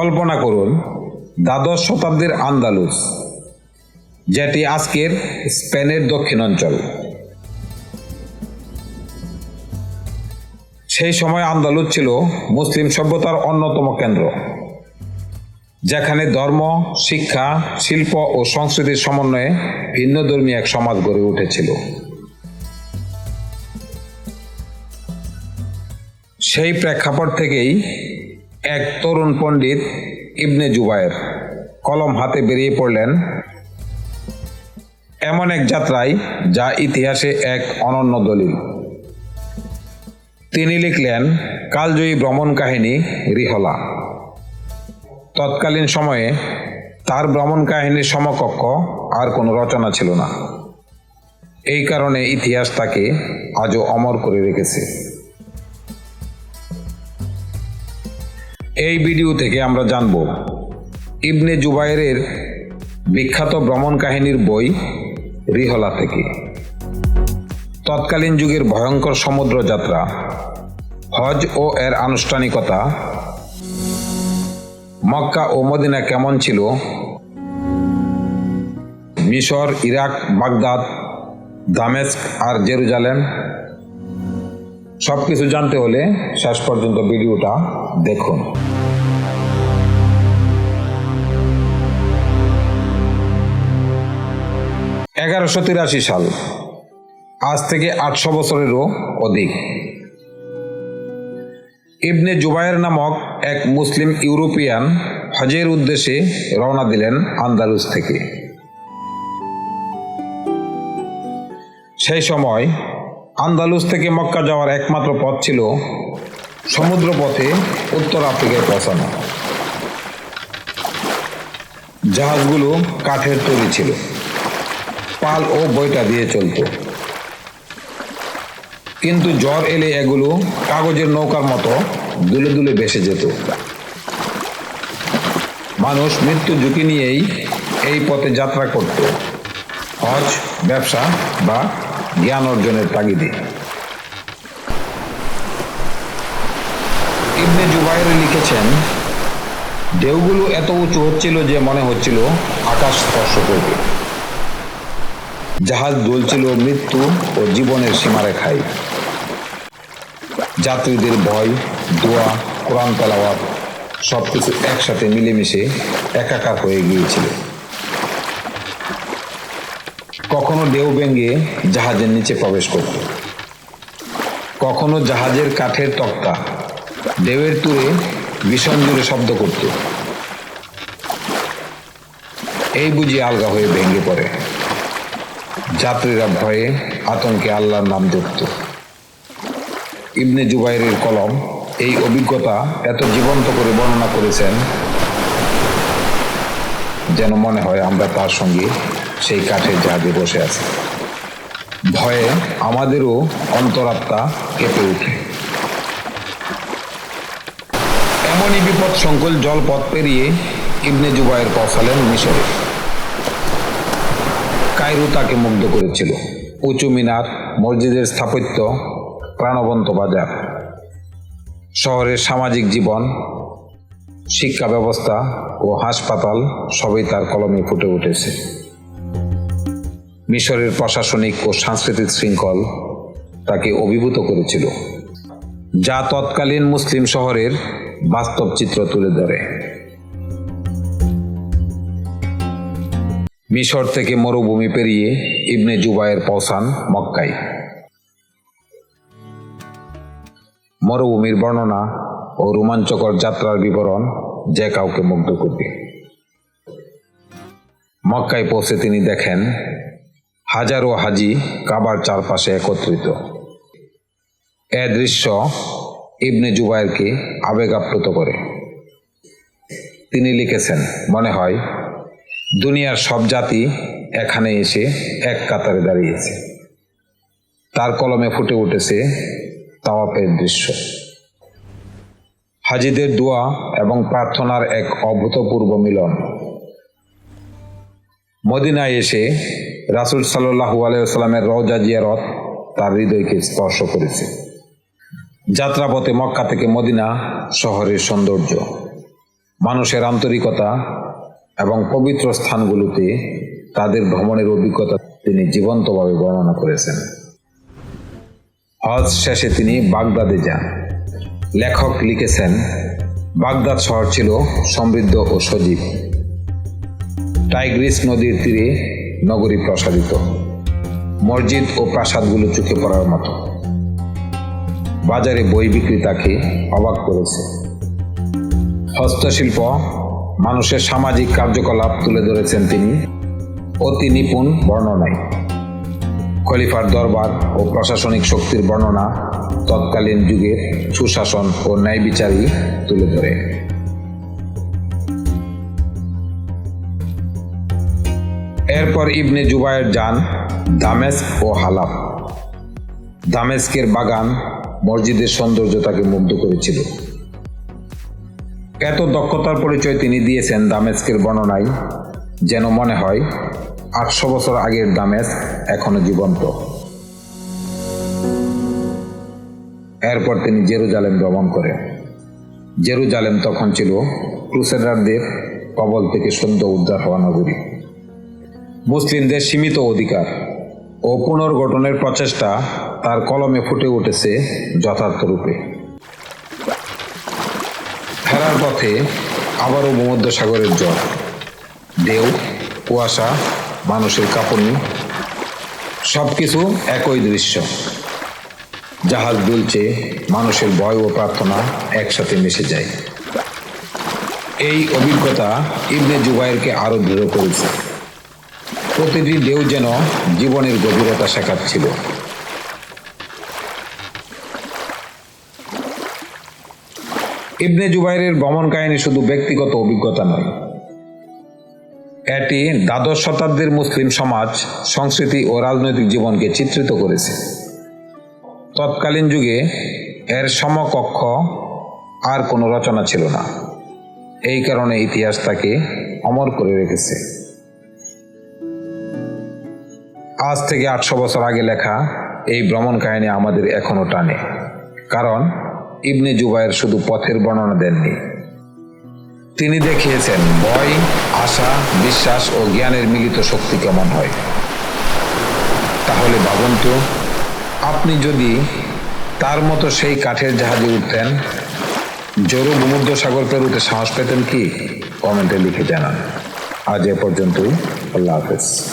কল্পনা করুন, দ্বাদশ শতাব্দীর আন্দালুস, যেটি আজকের স্পেনের দক্ষিণাঞ্চল। সেই সময় আন্দালুস ছিল মুসলিম সভ্যতার অন্যতম কেন্দ্র, যেখানে ধর্ম, শিক্ষা, শিল্প ও সংস্কৃতির সমন্বয়ে ভিন্ন ধর্মী এক সমাজ গড়ে উঠেছিল। সেই প্রেক্ষাপট থেকেই এক তরুণ পণ্ডিত ইবনে জুবায়ের কলম হাতে বেরিয়ে পড়লেন এমন এক যাত্রায় যা ইতিহাসে এক অনন্য দলিল। তিনি লিখলেন, কালজয়ী ভ্রমণ কাহিনী রিহলা। তৎকালীন সময়ে তার ভ্রমণ কাহিনীর সমকক্ষ আর কোনো রচনা ছিল না। এই কারণে ইতিহাস তাকে আজও অমর করে রেখেছে। এই ভিডিও থেকে আমরা জানব ইবনে জুবাইরের বিখ্যাত ভ্রমণ কাহিনীর বই রিহলা থেকে। তৎকালীন যুগের ভয়ঙ্কর সমুদ্র যাত্রা, হজ ও এর আনুষ্ঠানিকতা, মক্কা ও মদিনা কেমন ছিল, মিশর, ইরাক, বাগদাদ, দামেস্ক আর জেরুজালেম সবকিছু জানতে হলে শেষ পর্যন্ত ভিডিওটা দেখুন। এগারোশো তিরাশি সাল। আজ থেকে আটশো বছরেরও অধিক। ইবনে জুবায়ের নামক এক মুসলিম ইউরোপিয়ান হজের উদ্দেশ্যে রওনা দিলেন আন্দালুস থেকে। সেই সময় আন্দালুস থেকে মক্কা যাওয়ার একমাত্র পথ ছিল সমুদ্র পথে উত্তর আফ্রিকায় পৌঁছানো। জাহাজগুলো কাঠের তৈরি ছিল। পাল ও বইটা দিয়ে চলতো। কিন্তু জ্বর এলে এগুলো কাগজের নৌকার মতো দুলে দুলে ভেসে যেত। মানুষ মৃত্যু ঝুঁকি নিয়েই এই পথে যাত্রা করত। হজ, ব্যবসা বা জ্ঞান অর্জনের তাগিদে। ইবনে জুবাইর লিখেছেন ঢেউগুলো এত উঁচু হচ্ছিল যে মনে হচ্ছিল আকাশ স্পর্শ করবে। জাহাজ দুলছিল মৃত্যু ও জীবনের সীমারেখায়। যাত্রীদের ভয়, দোয়া, কোরআন তালাওয়াত সব কিছু একসাথে মিলেমিশে একাকার হয়ে গিয়েছিল। কখনো ঢেউ ভেঙে জাহাজের নিচে প্রবেশ করত। কখনো জাহাজের কাঠের তক্তা ঢেউয়ের তুরে ভীষণ জোরে শব্দ করত। এই বুঝি আলগা হয়ে ভেঙে পড়ে। যাত্রীরা ভয়ে আতঙ্কে আল্লাহর নাম জপত ইবনে জুবাইরের কলম এই অভিজ্ঞতা এত জীবন্ত করে বর্ণনা করেছেন যেন মনে হয় আমরা তার সঙ্গে সেই কাঠের জাহাজে বসে আছে। ভয়ে আমাদেরও অন্তরাত্মা কেঁপে ওঠে। এমনই বিপদ সংকুল জলপথ পেরিয়ে ইবনে জুবাইর পৌঁছালেন মিশরে। কায়রু তাকে মুগ্ধ করেছিল। উঁচু মিনার, মসজিদের স্থাপত্য, প্রাণবন্ত বাজার, শহরের সামাজিক জীবন, শিক্ষা ব্যবস্থা ও হাসপাতাল সবই তার কলমে ফুটে উঠেছে। মিশরের প্রশাসনিক ও সাংস্কৃতিক শৃঙ্খল তাকে অভিভূত করেছিল, যা তৎকালীন মুসলিম শহরের বাস্তব চিত্র তুলে ধরে। মিশর থেকে মরুভূমি পেরিয়ে ইবনে জুবায়ের পৌঁছান মক্কায়। মরুভূমির বর্ণনা ও রোমাঞ্চকর যাত্রার বিবরণ যে কাউকে মুগ্ধ করবে। মক্কায় পৌঁছে তিনি দেখেন হাজারো হাজি কাবার চারপাশে একত্রিত। এ দৃশ্য ইবনে জুবায়েরকে আবেগ আপ্লুত করে। তিনি লিখেছেন, মনে হয়, দুনিয়ার সব জাতি এখানে এসে এক কাতারে দাঁড়িয়েছে। তার কলমে ফুটে উঠেছে তাওয়াফের দৃশ্য। হাজিদের দোয়া এবং প্রার্থনার এক অভূতপূর্ব মিলন। মদিনায় এসে রাসুল সাল্লাহু আলাইসাল্লামের রওজা জিয়ারত তার হৃদয়কে স্পর্শ করেছে। যাত্রাপথে মক্কা থেকে মদিনা শহরের সৌন্দর্য, মানুষের আন্তরিকতা এবং পবিত্র স্থানগুলোতে তাদের ভ্রমণের অভিজ্ঞতা তিনি জীবন্তভাবে বর্ণনা করেছেন। হজ শেষে তিনি বাগদাদে যান। লেখক লিখেছেন, বাগদাদ শহর ছিল সমৃদ্ধ ও সজীব। টাইগ্রিস নদীর তীরে নগরী প্রসারিত। মসজিদ ও প্রাসাদগুলো চোখে পড়ার মতো। বাজারে বই বিক্রি তাকে অবাক করেছে। হস্তশিল্প, মানুষের সামাজিক কার্যকলাপ তুলে ধরেছেন তিনি। অতি নিপুণ বর্ণনায়। খলিফার দরবার ও প্রশাসনিক শক্তির বর্ণনা তৎকালীন যুগের সুশাসন ও ন্যায় বিচারই তুলে ধরে। এরপর ইবনে জুবায়ের যান দামেস্ক ও হালাব দামেস্কের বাগান, মসজিদের সৌন্দর্য তাকে মুগ্ধ করেছিল। এত দক্ষতার পরিচয় তিনি দিয়েছেন দামেস্কের বর্ণনায়, যেন মনে হয় আটশো বছর আগের দামেস্ক এখনও জীবন্ত। এরপর তিনি জেরুজালেম ভ্রমণ করেন। জেরুজালেম তখন ছিল ক্রুসেডারদের কবল থেকে সদ্য উদ্ধার হওয়া নগরী। মুসলিমদের সীমিত অধিকার ও পুনর্গঠনের প্রচেষ্টা তার কলমে ফুটে উঠেছে যথার্থ রূপে। ফেরার পথে আবারও ভূমধ্যসাগরের জল, ঢেউ, কুয়াশা, মানুষের কাঁপুনি সব কিছু একই দৃশ্য। জাহাজ দুলছে, মানুষের ভয় ও প্রার্থনা একসাথে মিশে যায়। এই অভিজ্ঞতা ইবনে জুবাইরকে আরও দৃঢ় করেছে। প্রতিটি ঢেউ যেন জীবনের গভীরতা শেখাচ্ছিল। ইবনে জুবাইরের ভ্রমণ কাহিনী শুধু ব্যক্তিগত অভিজ্ঞতা নয়। এটি দ্বাদশ শতাব্দীর মুসলিম সমাজ, সংস্কৃতি ও রাজনৈতিক জীবনকে চিত্রিত করেছে। তৎকালীন যুগে এর সমকক্ষ আর কোনো রচনা ছিল না। এই কারণে ইতিহাস তাকে অমর করে রেখেছে। আজ থেকে আটশো বছর আগে লেখা এই ভ্রমণ কাহিনী আমাদের এখনও টানে। কারণ ইবনে জুবাইর শুধু পথের বর্ণনা দেননি। তিনি দেখিয়েছেন, ভয়, আশা, বিশ্বাস ও জ্ঞানের মিলিত শক্তি কেমন হয়। তাহলে ভাবুন আপনি যদি তার মতো সেই কাঠের জাহাজে উঠতেন জরু ভূমধ্য সাগর পেরুতে সাহস পেতেন কি? কমেন্টে লিখে জানান। আজ এ পর্যন্তই, আল্লাহ হাফেজ।